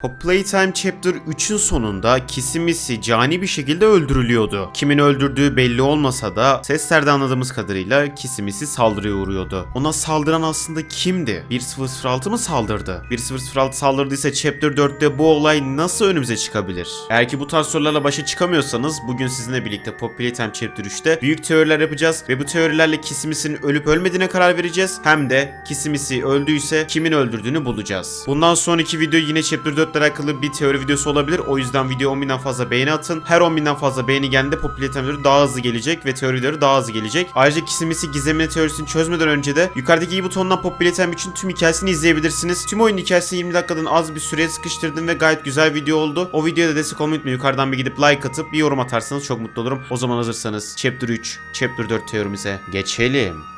Pop Playtime Chapter 3'ün sonunda Kisimisi cani bir şekilde öldürülüyordu. Kimin öldürdüğü belli olmasa da seslerden anladığımız kadarıyla Kisimisi saldırıya uğruyordu. Ona saldıran aslında kimdi? 1006 mı saldırdı? 1006 saldırdıysa Chapter 4'te bu olay nasıl önümüze çıkabilir? Eğer ki bu tarz sorularla başa çıkamıyorsanız bugün sizinle birlikte Pop Playtime Chapter 3'te büyük teoriler yapacağız ve bu teorilerle Kisimis'in ölüp ölmediğine karar vereceğiz. Hem de Kisimisi öldüyse kimin öldürdüğünü bulacağız. Bundan sonraki video yine Chapter 4 ile alakalı bir teori videosu olabilir. O yüzden video 10.000'den fazla beğeni atın. Her 10.000'den fazla beğeni geldiğinde Pop Playtime videoları daha hızlı gelecek ve teori videoları daha hızlı gelecek. Ayrıca Kisimisi gizemini teorisini çözmeden önce de yukarıdaki i butonundan Pop Playtime için tüm hikayesini izleyebilirsiniz. Tüm oyun hikayesini 20 dakikadan az bir süreye sıkıştırdım ve gayet güzel video oldu. O videoya da destek olmayı unutmayın. Yukarıdan bir gidip like atıp bir yorum atarsanız çok mutlu olurum. O zaman hazırsanız Chapter 3, Chapter 4 teorimize geçelim.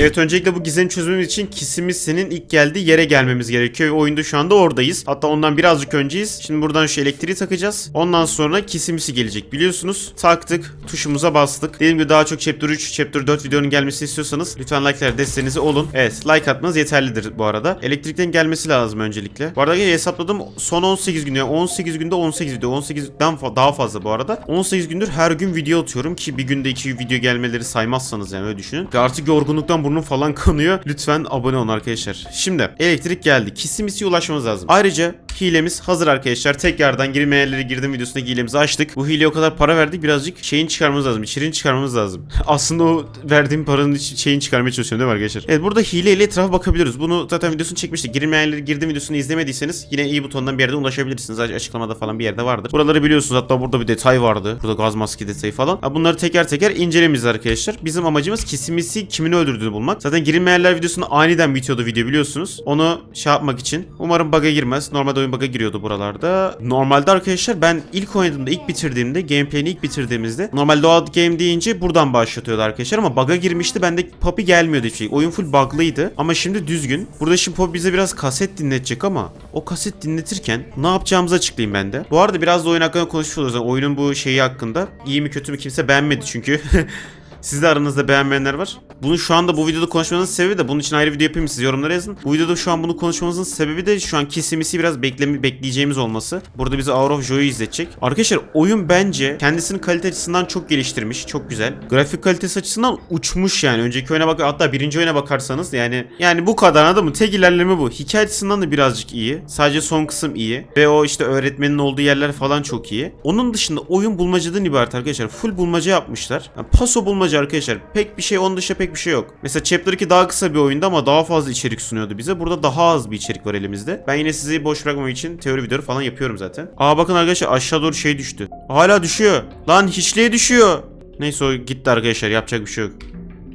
Evet öncelikle bu gizemi çözmemiz için Kisimisi'nin ilk geldiği yere gelmemiz gerekiyor. Oyunda şu anda oradayız. Hatta ondan birazcık önceyiz. Şimdi buradan şu elektriği takacağız. Ondan sonra Kisimisi gelecek biliyorsunuz. Taktık. Tuşumuza bastık. Dediğim gibi daha çok Chapter 3, Chapter 4 videonun gelmesini istiyorsanız lütfen like'lar desteğinizi olun. Evet like atmanız yeterlidir bu arada. Elektrikten gelmesi lazım öncelikle. Bu arada hesapladım son 18 gün yani 18 günde 18 video 18'den fa- daha fazla bu arada. 18 gündür her gün video atıyorum ki bir günde 2 video gelmeleri saymazsanız yani öyle düşünün. Ve artık yorgunluktan burnum falan kanıyor. Lütfen abone olun arkadaşlar. Şimdi elektrik geldi. Kisimisi'ye ulaşmamız lazım. Ayrıca hilemiz hazır arkadaşlar. Tekrardan girmeyenleri girdim videosunda hilemizi açtık. Bu hileye o kadar para verdik birazcık şeyin çıkarmamız lazım. İçeriğini çıkarmamız lazım. Aslında o verdiğim paranın şeyini çıkarmaya çalışıyorum değil mi arkadaşlar? Evet burada hileyle etrafa bakabiliyoruz. Bunu zaten videosunu çekmiştik. Girmeyenleri girdim videosunu izlemediyseniz yine iyi butondan bir yerden ulaşabilirsiniz. Aç- Açıklamada falan bir yerde vardır. Buraları biliyorsunuz. Hatta burada bir detay vardı. Burada gaz maske detayı falan. Ha, Bunları teker teker incelemeyeceğiz arkadaşlar. Bizim amacımız kesimisi kimin öldürdüğünü bulmak. Zaten girilmeyenler videosunda aniden bitiyordu video biliyorsunuz. Onu şey yapmak için. Umarım bug'a girmez. Normalde oyun bug'a giriyordu buralarda. Normalde arkadaşlar ben ilk oynadığımda, ilk bitirdiğimde, gameplay'ini ilk bitirdiğimizde normalde load game deyince buradan başlatıyordu arkadaşlar ama bug'a girmişti. Bende Poppy gelmiyordu hiçbir şey. Oyun full bug'lıydı ama şimdi düzgün. Burada şimdi Poppy bize biraz kaset dinletecek ama o kaset dinletirken ne yapacağımızı açıklayayım ben de. Bu arada biraz da oyun hakkında konuşmuş oluruz. Yani oyunun bu şeyi hakkında. İyi mi kötü mü kimse beğenmedi çünkü. Siz de aranızda beğenmeyenler var. Bunu şu anda bu videoda konuşmanızın sebebi de bunun için ayrı video yapayım siz yorumlara yazın. Bu videoda şu an bunu konuşmamızın sebebi de şu an kesimisi biraz bekleme, bekleyeceğimiz olması. Burada bize Hour of Joy'u izletecek. Arkadaşlar oyun bence kendisini kalite açısından çok geliştirmiş. Çok güzel. Grafik kalitesi açısından uçmuş yani. Önceki oyuna bak hatta birinci oyuna bakarsanız yani yani bu kadar mı? Tek ilerleme bu. Hikaye açısından da birazcık iyi. Sadece son kısım iyi. Ve o işte öğretmenin olduğu yerler falan çok iyi. Onun dışında oyun bulmacadan ibaret arkadaşlar. Full bulmaca yapmışlar. Yani paso bulmaca arkadaşlar. Pek bir şey onun dışında pek bir şey yok. Mesela Chapter 2 daha kısa bir oyunda ama daha fazla içerik sunuyordu bize. Burada daha az bir içerik var elimizde. Ben yine sizi boş bırakmamak için teori videoları falan yapıyorum zaten. Aa bakın arkadaşlar aşağı doğru şey düştü. Hala düşüyor. Lan hiçliğe düşüyor. Neyse o gitti arkadaşlar yapacak bir şey yok.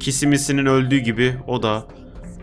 Kisimisinin öldüğü gibi o da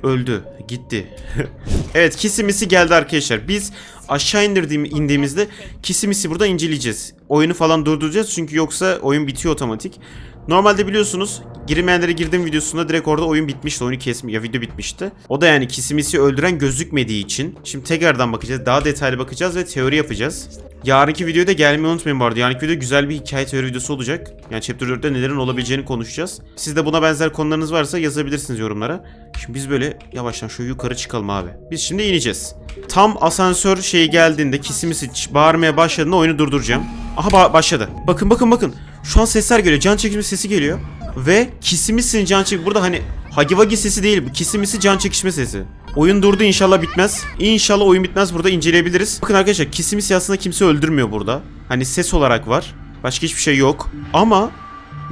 öldü. Gitti. evet Kisimisi geldi arkadaşlar. Biz aşağı indirdiğim, indiğimizde Kisimisi burada inceleyeceğiz. Oyunu falan durduracağız çünkü yoksa oyun bitiyor otomatik. Normalde biliyorsunuz girmeyenlere girdiğim videosunda direkt orada oyun bitmişti. Oyunu kesmiş ya video bitmişti. O da yani Kisimisi öldüren gözükmediği için. Şimdi tekrardan bakacağız. Daha detaylı bakacağız ve teori yapacağız. Yarınki videoda gelmeyi unutmayın bu arada. Yarınki video güzel bir hikaye teori videosu olacak. Yani Chapter 4'te nelerin olabileceğini konuşacağız. Siz de buna benzer konularınız varsa yazabilirsiniz yorumlara. Şimdi biz böyle yavaştan şu yukarı çıkalım abi. Biz şimdi ineceğiz. Tam asansör şeyi geldiğinde Kisimisi bağırmaya başladığında oyunu durduracağım. Aha ba- başladı. Bakın bakın bakın. Şu an sesler geliyor. Can çekişme sesi geliyor. Ve Kisimis'in can çek... Burada hani Hagivagi sesi değil bu. Kisimisi can çekişme sesi. Oyun durdu inşallah bitmez. İnşallah oyun bitmez burada inceleyebiliriz. Bakın arkadaşlar Kisimisi aslında kimse öldürmüyor burada. Hani ses olarak var. Başka hiçbir şey yok. Ama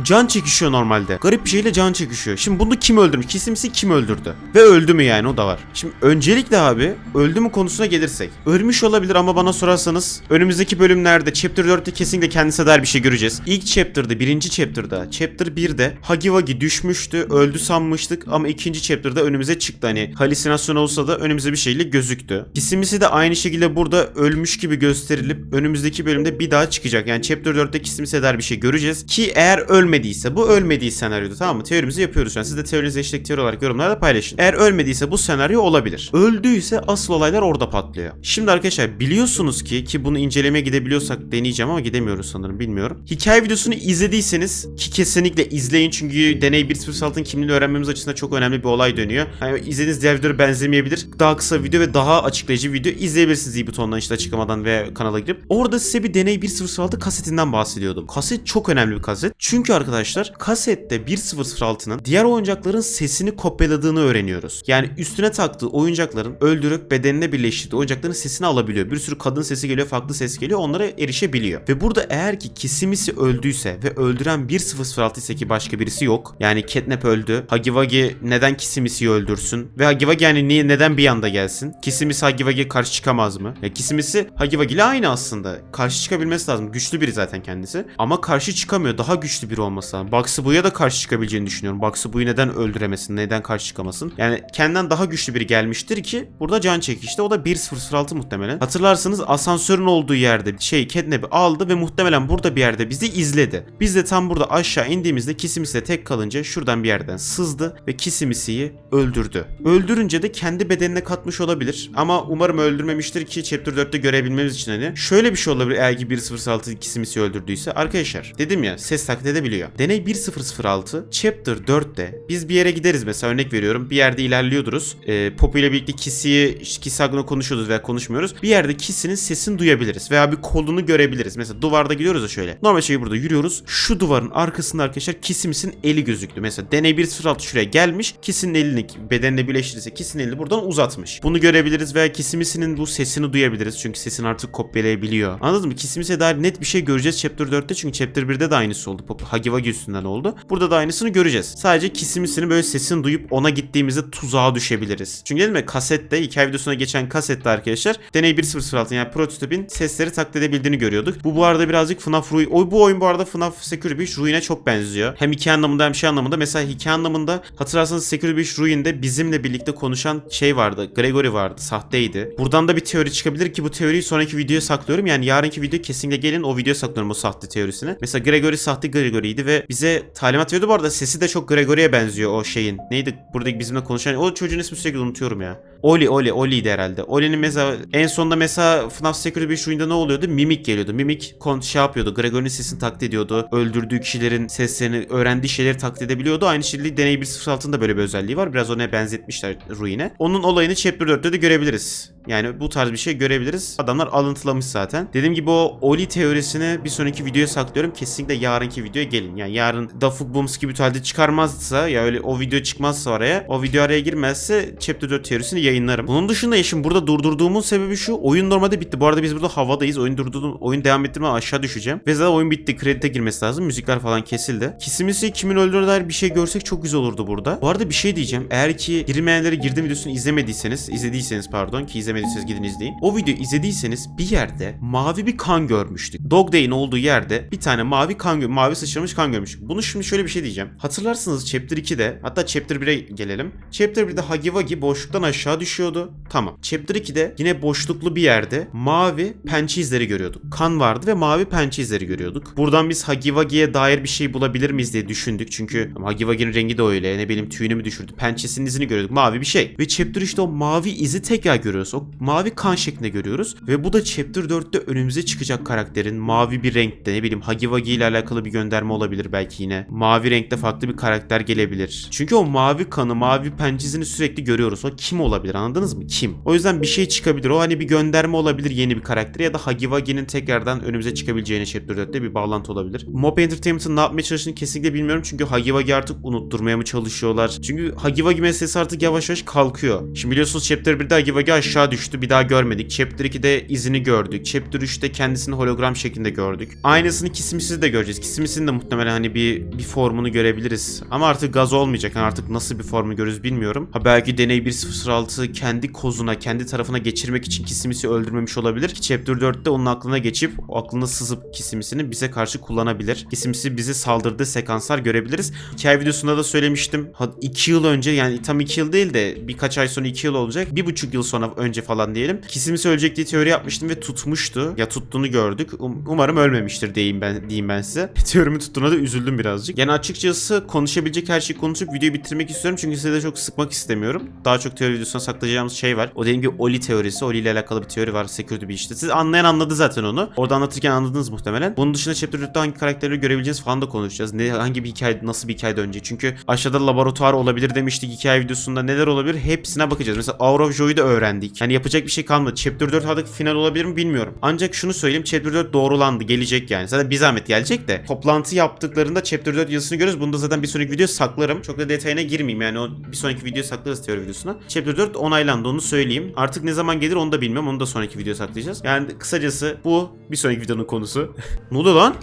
can çekişiyor normalde. Garip bir şeyle can çekişiyor. Şimdi bunu kim öldürmüş? Kisimisi kim öldürdü? Ve öldü mü yani o da var. Şimdi öncelikle abi öldü mü konusuna gelirsek. Ölmüş olabilir ama bana sorarsanız önümüzdeki bölümlerde Chapter 4'te kesinlikle kendisine dair bir şey göreceğiz. İlk Chapter'da, birinci Chapter'da, Chapter 1'de Hagiwagi düşmüştü, öldü sanmıştık ama ikinci Chapter'da önümüze çıktı. Hani halüsinasyon olsa da önümüze bir şeyle gözüktü. Kisimisi de aynı şekilde burada ölmüş gibi gösterilip önümüzdeki bölümde bir daha çıkacak. Yani Chapter 4'te Kisimisi'ye dair bir şey göreceğiz. Ki eğer ölmezse ölmediyse bu ölmediği senaryoda tamam mı? Teorimizi yapıyoruz şu an. Siz de teorinizi eşlik teori olarak yorumlarda paylaşın. Eğer ölmediyse bu senaryo olabilir. Öldüyse asıl olaylar orada patlıyor. Şimdi arkadaşlar biliyorsunuz ki ki bunu incelemeye gidebiliyorsak deneyeceğim ama gidemiyoruz sanırım bilmiyorum. Hikaye videosunu izlediyseniz ki kesinlikle izleyin çünkü Deney 106'ın kimliğini öğrenmemiz açısından çok önemli bir olay dönüyor. Yani izlediğiniz diğer videolara benzemeyebilir. Daha kısa video ve daha açıklayıcı video izleyebilirsiniz iyi butondan işte açıklamadan ve kanala girip. Orada size bir Deney 106 kasetinden bahsediyordum. Kaset çok önemli bir kaset. Çünkü arkadaşlar kasette 106'nın diğer oyuncakların sesini kopyaladığını öğreniyoruz. Yani üstüne taktığı oyuncakların öldürüp bedenine birleştirdiği oyuncakların sesini alabiliyor. Bir sürü kadın sesi geliyor, farklı ses geliyor. Onlara erişebiliyor. Ve burada eğer ki Kisimisi öldüyse ve öldüren 1006 ise ki başka birisi yok. Yani Catnap öldü. Hagiwagi neden Kisimisi'yi öldürsün? Ve Hagiwagi yani niye neden bir anda gelsin? Kisimisi Hagiwagi'ye karşı çıkamaz mı? Ya Kisimisi Hagiwagi ile aynı aslında. Karşı çıkabilmesi lazım. Güçlü biri zaten kendisi. Ama karşı çıkamıyor. Daha güçlü biri olması lazım. Baksubu'ya da karşı çıkabileceğini düşünüyorum. Baksubu'yu neden öldüremesin? Neden karşı çıkamasın? Yani kendinden daha güçlü biri gelmiştir ki burada can çekişti. O da 1006 muhtemelen. Hatırlarsanız asansörün olduğu yerde şey Catnap'i aldı ve muhtemelen burada bir yerde bizi izledi. Biz de tam burada aşağı indiğimizde Kisimisi tek kalınca şuradan bir yerden sızdı ve Kisimisi'yi öldürdü. Öldürünce de kendi bedenine katmış olabilir ama umarım öldürmemiştir ki Chapter 4'te görebilmemiz için hani. Şöyle bir şey olabilir eğer ki 106 Kisimisi öldürdüyse. Arkadaşlar dedim ya ses taklit edebiliyor. Deney 1006 Chapter 4'te biz bir yere gideriz mesela örnek veriyorum. Bir yerde ilerliyorduruz. Ee, Poppy ile birlikte Kisi'yi Kisi hakkında konuşuyoruz veya konuşmuyoruz. Bir yerde Kisi'nin sesini duyabiliriz veya bir kolunu görebiliriz. Mesela duvarda gidiyoruz ya şöyle. Normal şey burada yürüyoruz. Şu duvarın arkasında arkadaşlar Kisimis'in eli gözüktü. Mesela deney 106 şuraya gelmiş. Kisi'nin elini bedenine birleştirirse Kisi'nin elini buradan uzatmış. Bunu görebiliriz veya Kisimis'in bu sesini duyabiliriz. Çünkü sesini artık kopyalayabiliyor. Anladın mı? Kisimis'e dair net bir şey göreceğiz Chapter 4'te. Çünkü Chapter 1'de de aynısı oldu. Pop- Hagiwagi üstünden oldu. Burada da aynısını göreceğiz. Sadece Kisimis'in böyle sesini duyup ona gittiğimizde tuzağa düşebiliriz. Çünkü dedim ya kasette, hikaye videosuna geçen kasette arkadaşlar Deney 1006 yani prototipin sesleri taklit edebildiğini görüyorduk. Bu bu arada birazcık FNAF Ruin. O bu oyun bu arada FNAF Security Breach Ruin'e çok benziyor. Hem hikaye anlamında hem şey anlamında. Mesela hikaye anlamında hatırlarsanız Security Breach Ruin'de bizimle birlikte konuşan şey vardı. Gregory vardı. Sahteydi. Buradan da bir teori çıkabilir ki bu teoriyi sonraki videoya saklıyorum. Yani yarınki video kesinlikle gelin o videoya saklıyorum o sahte teorisini. Mesela Gregory sahte Gregory'ydi ve bize talimat veriyordu. Bu arada sesi de çok Gregory'e benziyor o şeyin. Neydi buradaki bizimle konuşan? O çocuğun ismi sürekli unutuyorum ya. Oli Oli Oli'ydi herhalde. Oli'nin mesela en sonunda mesela FNAF Security Breach oyunda ne oluyordu? Mimik geliyordu. Mimik kon şey yapıyordu. Gregory'nin sesini taklit ediyordu. Öldürdüğü kişilerin seslerini, öğrendiği şeyleri taklit edebiliyordu. Aynı şekilde Deney 106'ın da böyle bir özelliği var. Biraz ona benzetmişler Ruin'e. Onun olayını Chapter 4'te de görebiliriz. Yani bu tarz bir şey görebiliriz. Adamlar alıntılamış zaten. Dediğim gibi o Oli teorisini bir sonraki videoya saklıyorum. Kesinlikle yarınki videoya gelin. Yani yarın Dafuk Booms gibi halde çıkarmazsa ya öyle o video çıkmazsa oraya o video araya girmezse Chapter 4 teorisini yayınlarım. Bunun dışında şimdi burada durdurduğumun sebebi şu. Oyun normalde bitti. Bu arada biz burada havadayız. Oyun durdurdum. Oyun devam ettirme aşağı düşeceğim. Ve zaten oyun bitti. Kredite girmesi lazım. Müzikler falan kesildi. Kisimisi kimin öldürdüğüne dair bir şey görsek çok güzel olurdu burada. Bu arada bir şey diyeceğim. Eğer ki girmeyenlere girdim videosunu izlemediyseniz, izlediyseniz pardon ki izlemediyseniz gidin izleyin. O videoyu izlediyseniz bir yerde mavi bir kan görmüştük. Dog Day'in olduğu yerde bir tane mavi kan mavi sıçramış kan görmüştük. Bunu şimdi şöyle bir şey diyeceğim. Hatırlarsınız Chapter 2'de hatta Chapter 1'e gelelim. Chapter 1'de Hagiwagi boşluktan aşağı düşüyordu. Tamam. Chapter 2'de yine boşluklu bir yerde mavi pençe izleri görüyorduk. Kan vardı ve mavi pençe izleri görüyorduk. Buradan biz Hagiwagi'ye dair bir şey bulabilir miyiz diye düşündük. Çünkü Hagiwagi'nin rengi de öyle. Ne bileyim tüyünü mü düşürdü. Pençesinin izini görüyorduk. Mavi bir şey. Ve Chapter 3'te o mavi izi tekrar görüyoruz. O mavi kan şeklinde görüyoruz. Ve bu da Chapter 4'te önümüze çıkacak karakterin mavi bir renkte ne bileyim Hagiwagi ile alakalı bir gönderme olabilir belki yine. Mavi renkte farklı bir karakter gelebilir. Çünkü o mavi kanı, mavi pençesini sürekli görüyoruz. O kim olabilir anladınız mı? Kim? O yüzden bir şey çıkabilir. O hani bir gönderme olabilir yeni bir karakter ya da Hagiwagi'nin tekrardan önümüze çıkabileceğini Chapter 4'te bir bağlantı olabilir. Mob Entertainment'ın ne yapmaya çalıştığını kesinlikle bilmiyorum. Çünkü Hagiwagi artık unutturmaya mı çalışıyorlar? Çünkü Hagiwagi meselesi artık yavaş yavaş kalkıyor. Şimdi biliyorsunuz Chapter 1'de Hagiwagi aşağı düştü. Bir daha görmedik. Chapter 2'de izini gördük. Chapter 3'te kendisini hologram şeklinde gördük. Aynısını Kismis'i de göreceğiz. Kismis'in de muhtemelen hani bir bir formunu görebiliriz. Ama artık gaz olmayacak. Yani artık nasıl bir formu görürüz bilmiyorum. Ha belki Deney 106 kendi kozuna, kendi tarafına geçirmek için Kismis'i öldürmemiş olabilir. Ki Chapter 4'te onun aklına geçip o aklına sızıp Kismis'ini bize karşı kullanabilir. Kismis'i bize saldırdığı sekanslar görebiliriz. Hikaye videosunda da söylemiştim. 2 yıl önce yani tam 2 yıl değil de birkaç ay sonra 2 yıl olacak. Bir buçuk yıl sonra önce falan diyelim. Kismis ölecek diye teori yapmıştım ve tutmuştu. Ya tuttuğunu gördük. Um- umarım ölmemiştir diyeyim ben diyeyim ben size. Teorimi tuttu tuttuğuna da üzüldüm birazcık. Yani açıkçası konuşabilecek her şeyi konuşup videoyu bitirmek istiyorum. Çünkü size de çok sıkmak istemiyorum. Daha çok teori videosuna saklayacağımız şey var. O dediğim gibi Oli teorisi. Oli ile alakalı bir teori var. Security bir işte. Siz anlayan anladı zaten onu. Orada anlatırken anladınız muhtemelen. Bunun dışında Chapter 4'te hangi karakterleri görebileceğiz falan da konuşacağız. Ne, hangi bir hikaye, nasıl bir hikaye dönecek. Çünkü aşağıda laboratuvar olabilir demiştik hikaye videosunda. Neler olabilir hepsine bakacağız. Mesela Hour of Joy'u da öğrendik. Yani yapacak bir şey kalmadı. Chapter 4 artık final olabilir mi bilmiyorum. Ancak şunu söyleyeyim. Chapter 4 doğrulandı. Gelecek yani. Zaten bir zahmet gelecek de. Toplantı yaptıklarında Chapter 4 yazısını görürüz. Bunu da zaten bir sonraki video saklarım. Çok da detayına girmeyeyim. Yani o bir sonraki video saklarız teori videosuna. Chapter 4 onaylandı onu söyleyeyim. Artık ne zaman gelir onu da bilmiyorum. Onu da sonraki video saklayacağız. Yani kısacası bu bir sonraki videonun konusu. ne oluyor lan?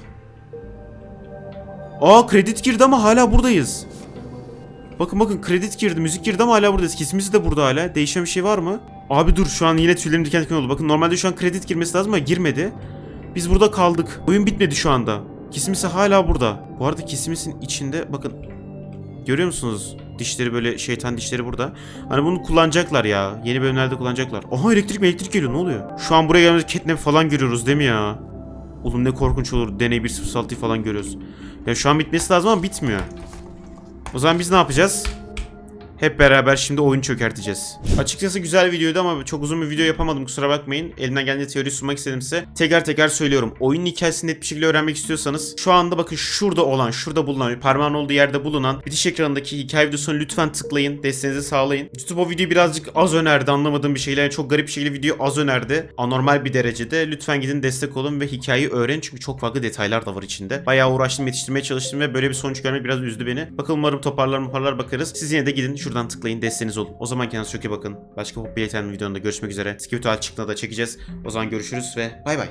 Aa kredi girdi ama hala buradayız. Bakın bakın kredi girdi, müzik girdi ama hala buradayız. Kesimiz de burada hala. Değişen bir şey var mı? Abi dur şu an yine tüylerim diken diken oldu. Bakın normalde şu an kredi girmesi lazım ama girmedi. Biz burada kaldık. Oyun bitmedi şu anda. Kisimisi hala burada. Bu arada kisimisin içinde bakın. Görüyor musunuz? Dişleri böyle şeytan dişleri burada. Hani bunu kullanacaklar ya. Yeni bölümlerde kullanacaklar. Aha elektrik mi elektrik geliyor ne oluyor? Şu an buraya geldiğimizde catnap falan görüyoruz değil mi ya? Oğlum ne korkunç olur. Deney 106'yı falan görüyoruz. Ya şu an bitmesi lazım ama bitmiyor. O zaman biz ne yapacağız? Hep beraber şimdi oyun çökerteceğiz. Açıkçası güzel videoydu ama çok uzun bir video yapamadım kusura bakmayın. Elimden geldiğince teori sunmak istedim size. Tekrar tekrar söylüyorum. Oyunun hikayesini net bir şekilde öğrenmek istiyorsanız şu anda bakın şurada olan, şurada bulunan, parmağın olduğu yerde bulunan bitiş ekranındaki hikaye videosunu lütfen tıklayın. Desteğinizi sağlayın. YouTube o videoyu birazcık az önerdi anlamadığım bir şeyler. Yani çok garip bir şekilde video az önerdi. Anormal bir derecede. Lütfen gidin destek olun ve hikayeyi öğrenin çünkü çok farklı detaylar da var içinde. Bayağı uğraştım yetiştirmeye çalıştım ve böyle bir sonuç görmek biraz üzdü beni. Bakalım umarım toparlar toparlar bakarız. Siz yine de gidin şuradan tıklayın desteğiniz olun. O zaman kendinize çok iyi bakın. Başka Pop Playtime videonda görüşmek üzere. Skip açıklığında da çekeceğiz. O zaman görüşürüz ve bay bay.